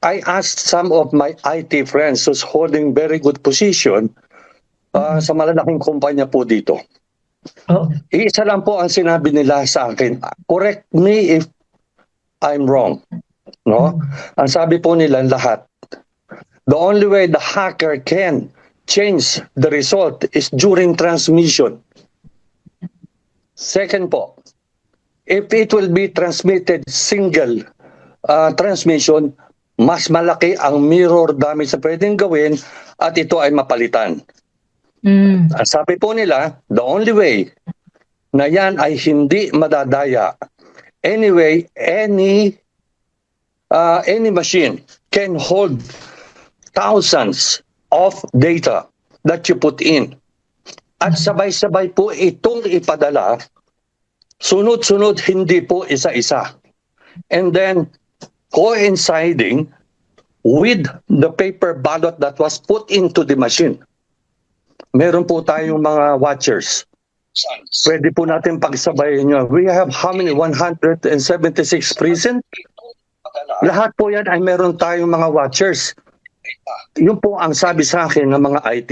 I asked some of my IT friends who's holding very good position uh, sa malalaking kumpanya po dito. Oo. Iisa lang po ang sinabi nila sa akin. Correct me if I'm wrong. No? Ang sabi po nila lahat, the only way the hacker can change the result is during transmission. Second po, if it will be transmitted single uh, transmission, mas malaki ang mirror damage na pwedeng gawin at ito ay mapalitan. Mm. Sabi po nila, the only way na yan ay hindi madadaya. Anyway, any uh, any machine can hold thousands of data that you put in. At sabay-sabay po itong ipadala, sunod-sunod hindi po isa-isa. And then coinciding with the paper ballot that was put into the machine meron po tayong mga watchers. Pwede po natin pagsabayin nyo. We have how many? 176 prison? Lahat po yan ay meron tayong mga watchers. Yun po ang sabi sa akin ng mga IT,